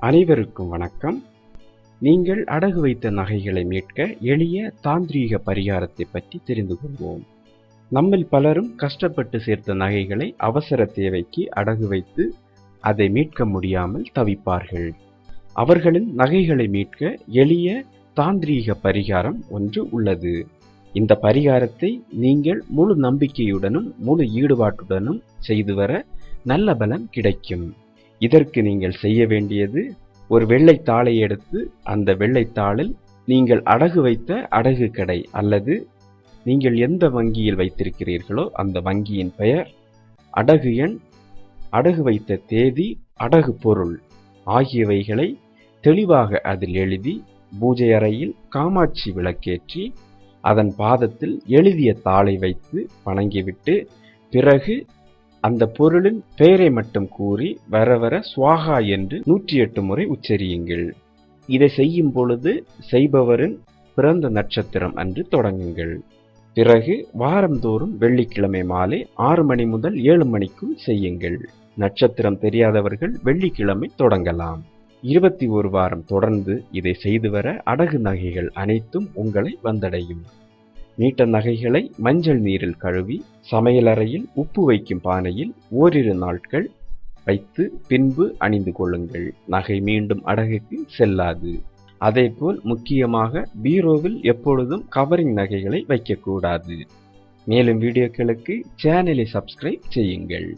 அனைவருக்கும் வணக்கம். நீங்கள் அடகு வைத்த நகைகளை மீட்க எளிய தாந்திரீக பரிகாரத்தை பற்றி தெரிந்து கொள்வோம். நம்மில் பலரும் கஷ்டப்பட்டு சேர்த்த நகைகளை அவசர தேவைக்கு அடகு வைத்து அதை மீட்க முடியாமல் தவிப்பார்கள். அவர்களின் நகைகளை மீட்க எளிய தாந்திரீக பரிகாரம் ஒன்று உள்ளது. இந்த பரிகாரத்தை நீங்கள் முழு நம்பிக்கையுடனும் முழு ஈடுபாட்டுடனும் செய்து வர நல்ல பலன் கிடைக்கும். இதற்கு நீங்கள் செய்ய வேண்டியது ஒரு வெள்ளை தாளை எடுத்து அந்த வெள்ளைத்தாளில் நீங்கள் அடகு வைத்த அடகு கடை அல்லது நீங்கள் எந்த வங்கியில் வைத்திருக்கிறீர்களோ அந்த வங்கியின் பெயர் அடகு எண் அடகு வைத்த தேதி அடகு பொருள் ஆகியவைகளை தெளிவாக அதில் எழுதி பூஜை அறையில் காமாட்சி விளக்கேற்றி அதன் பாதத்தில் எழுதிய தாளை வைத்து வணங்கிவிட்டு பிறகு அந்த பொருளின் பெயரை மட்டும் கூறி வர வர சுவாகா என்று நூற்றி எட்டு முறை உச்சரியுங்கள். இதை செய்யும் பொழுது செய்பவரின் பிறந்த நட்சத்திரம் அன்று தொடங்குங்கள். பிறகு வாரந்தோறும் வெள்ளிக்கிழமை மாலை ஆறு மணி முதல் ஏழு மணிக்குள் செய்யுங்கள். நட்சத்திரம் தெரியாதவர்கள் வெள்ளிக்கிழமை தொடங்கலாம். இருபத்தி ஒரு வாரம் தொடர்ந்து இதை செய்து வர அடகு நகைகள் அனைத்தும் உங்களை வந்தடையும். நீட்ட நகைகளை மஞ்சள் நீரில் கழுவி சமையலறையில் உப்பு வைக்கும் பானையில் ஓரிரு நாட்கள் வைத்து பின்பு அணிந்து கொள்ளுங்கள். நகை மீண்டும் அடகுக்கு செல்லாது. அதேபோல் முக்கியமாக பீரோவில் எப்பொழுதும் கவரிங் நகைகளை வைக்கக்கூடாது. மேலும் வீடியோக்களுக்கு சேனலை சப்ஸ்கிரைப் செய்யுங்கள்.